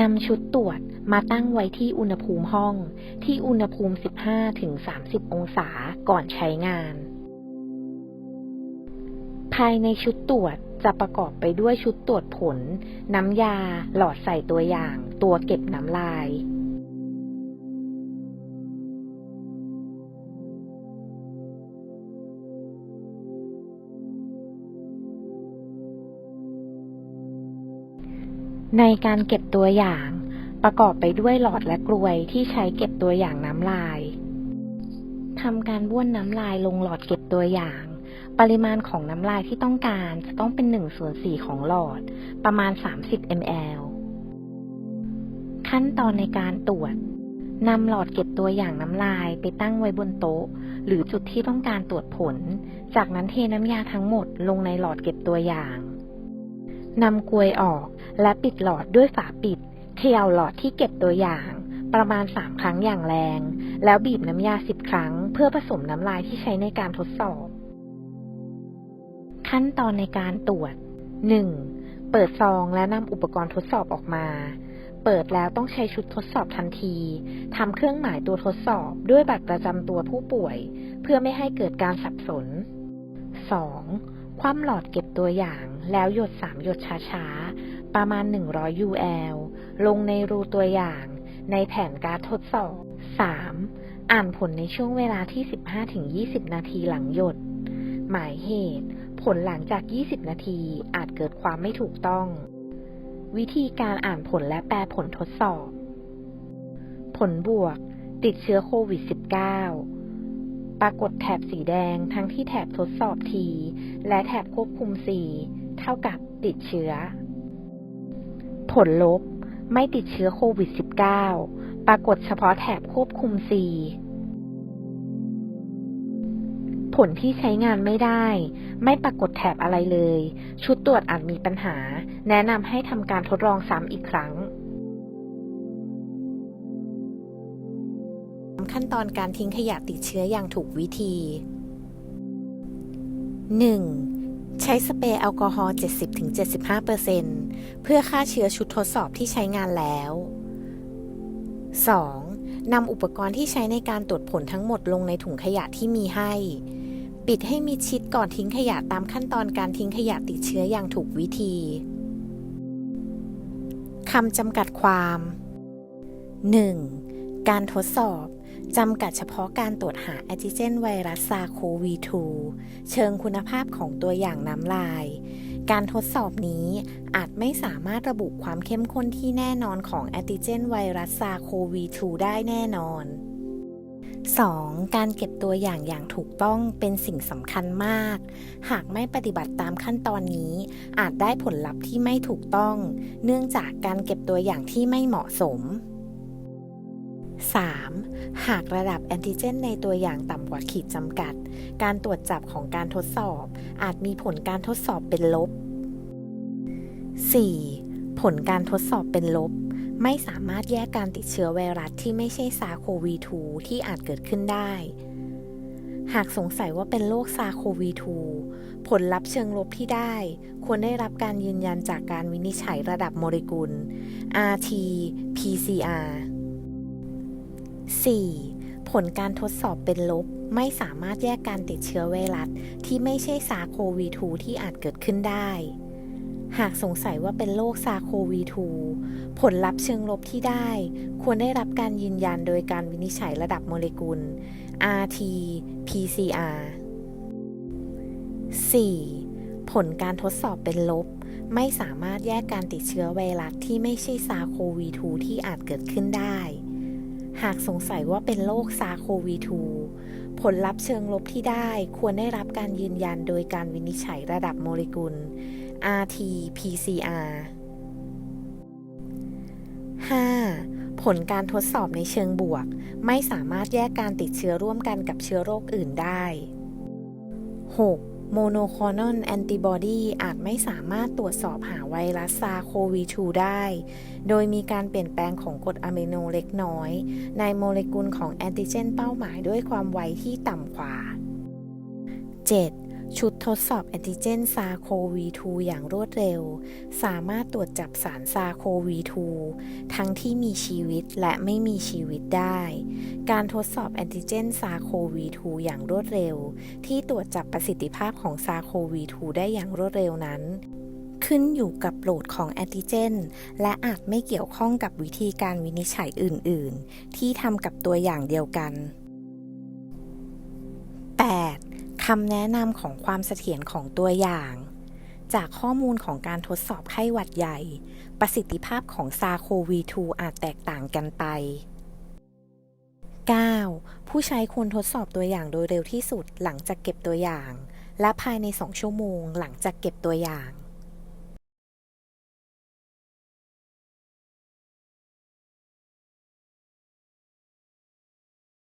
นำชุดตรวจมาตั้งไว้ที่อุณหภูมิห้อง ที่อุณหภูมิ 15-30 องศาก่อนใช้งาน ภายในชุดตรวจจะประกอบไปด้วยชุดตรวจผล น้ำยา หลอดใส่ตัวอย่าง ตัวเก็บน้ำลาย ในการเก็บตัวอย่าง ประกอบไปด้วยหลอดและกลวยที่ใช้เก็บตัวอย่างน้ำลายทำการบ้วนน้ำลายลงหลอดเก็บตัวอย่าง ปริมาณของน้ำลายที่ต้องการจะต้องเป็น1ส่วน4ของหลอด ประมาณ 30 ml ขั้นตอนในการตรวจนำหลอดเก็บตัวอย่างน้ำลายไปตั้งไว้บนโต๊ะ หรือจุดที่ต้องการตรวจผล จากนั้นเทน้ำยาทั้งหมดลงในหลอดเก็บตัวอย่าง นำกลวยออกและปิดหลอดด้วยฝาปิด เขย่าหลอดที่เก็บตัวอย่าง ประมาณ 3 ครั้งอย่างแรง แล้วบีบน้ำยา 10 ครั้ง เพื่อผสมน้ำลายที่ใช้ในการทดสอบ ขั้นตอนในการตรวจ 1. เปิดซองและนำอุปกรณ์ทดสอบออกมา เปิดแล้วต้องใช้ชุดทดสอบทันทีทำเครื่องหมายตัวทดสอบด้วยบัตรประจำตัวผู้ป่วย เพื่อไม่ให้เกิดการสับสน 2. คว่ำหลอดเก็บตัวอย่างแล้วหยด3หยดช้าๆ ประมาณ 100 UL ลงในรูตัวอย่างในแผ่นการทดสอบ 3. อ่านผลในช่วงเวลาที่ 15-20 นาทีหลังหยด หมายเหตุ ผลหลังจาก 20 นาทีอาจเกิดความไม่ถูกต้อง วิธีการอ่านผลและแปลผลทดสอบ ผลบวก ติดเชื้อโควิด -19 ปรากฏแถบสีแดงทั้งที่แถบทดสอบ T และแถบควบคุม C เท่ากับติดเชื้อ ผลลบไม่ติดเชื้อโควิด -19 ปรากฏเฉพาะแถบควบคุม C ผลที่ใช้งานไม่ได้ ไม่ปรากฏแถบอะไรเลย ชุดตรวจอาจมีปัญหา แนะนำให้ทำการทดลองซ้ำอีกครั้ง ขั้นตอนการทิ้งขยะติดเชื้ออย่างถูกวิธี 1. ใช้สเปรย์แอลกอฮอล์ 70-75%เพื่อฆ่าเชื้อชุดทดสอบที่ใช้งานแล้ว 2. นำอุปกรณ์ที่ใช้ในการตรวจผลทั้งหมดลงในถุงขยะที่มีให้ ปิดให้มิดชิดก่อนทิ้งขยะตามขั้นตอนการทิ้งขยะติดเชื้ออย่างถูกวิธีคำจำกัดความ 1. การทดสอบ จำกัดเฉพาะการตรวจหาแอนติเจนไวรัสซาโควี 2 เชิงคุณภาพของตัวอย่างน้ำลาย การทดสอบนี้อาจไม่สามารถระบุความเข้มข้นที่แน่นอนของแอนติเจนไวรัสซาโควี 2 ได้แน่นอน 2. การเก็บตัวอย่างอย่างถูกต้องเป็นสิ่งสำคัญมาก หากไม่ปฏิบัติตามขั้นตอนนี้ อาจได้ผลลัพธ์ที่ไม่ถูกต้อง เนื่องจากการเก็บตัวอย่างที่ไม่เหมาะสม 3. หากระดับแอนติเจนในตัวอย่างต่ำกว่าขีดจำกัด การตรวจจับของการทดสอบ อาจมีผลการทดสอบเป็นลบ 4. ผลการทดสอบเป็นลบ ไม่สามารถแยกการติดเชื้อไวรัสที่ไม่ใช่ซาโควี2ที่อาจเกิดขึ้นได้ หากสงสัยว่าเป็นโรคซาโควี2ผลลัพธ์เชิงลบที่ได้ ควรได้รับการยืนยันจากการวินิจฉัยระดับโมเลกุล RT-PCR 4. ผลการทดสอบเป็นลบ ไม่สามารถแยกการติดเชื้อไวรัส ที่ไม่ใช่ซาโควี2ที่อาจเกิดขึ้นได้ หากสงสัยว่าเป็นโรคซาโควี2ผลลัพธ์เชิงลบที่ได้ ควรได้รับการยืนยันโดยการวินิจฉัยระดับโมเลกุล RT-PCR 4. ผลการทดสอบเป็นลบ ไม่สามารถแยกการติดเชื้อไวรัสที่ไม่ใช่ซาโควี2ที่อาจเกิดขึ้นได้ หากสงสัยว่าเป็นโรคซาโควี2ผลลัพธ์เชิงลบที่ได้ควรได้รับการยืนยันโดยการวินิจฉัยระดับโมเลกุล RT-PCR 5. ผลการทดสอบในเชิงบวก ไม่สามารถแยกการติดเชื้อร่วมกันกับเชื้อโรคอื่นได้ 6. โมโนคลอนอลแอนติบอดีอาจไม่สามารถตรวจสอบหาไวรัสซาโควี2ได้ โดยมีการเปลี่ยนแปลงของกรดอะมิโนเล็กน้อย ในโมเลกุลของแอนติเจนเป้าหมายด้วยความไวที่ต่ำกว่า 7. ชุดทดสอบแอนติเจนซาโควี2อย่างรวดเร็ว สามารถตรวจจับสารซาโควี2ทั้งที่มีชีวิตและไม่มีชีวิตได้ การทดสอบแอนติเจนซาโควี2อย่างรวดเร็ว ที่ตรวจจับประสิทธิภาพของซาโควี2ได้อย่างรวดเร็วนั้นขึ้นอยู่กับโหลดของแอนติเจน และอาจไม่เกี่ยวข้องกับวิธีการวินิจฉัยอื่น ๆ ที่ทำกับตัวอย่างเดียวกัน คำแนะนำของความเสถียรของตัวอย่าง จากข้อมูลของการทดสอบไข้หวัดใหญ่ ประสิทธิภาพของซาโควี2อาจแตกต่างกันไป 9. ผู้ใช้ควรทดสอบตัวอย่างโดยเร็วที่สุดหลังจากเก็บตัวอย่าง และภายใน 2 ชั่วโมงหลังจากเก็บตัวอย่าง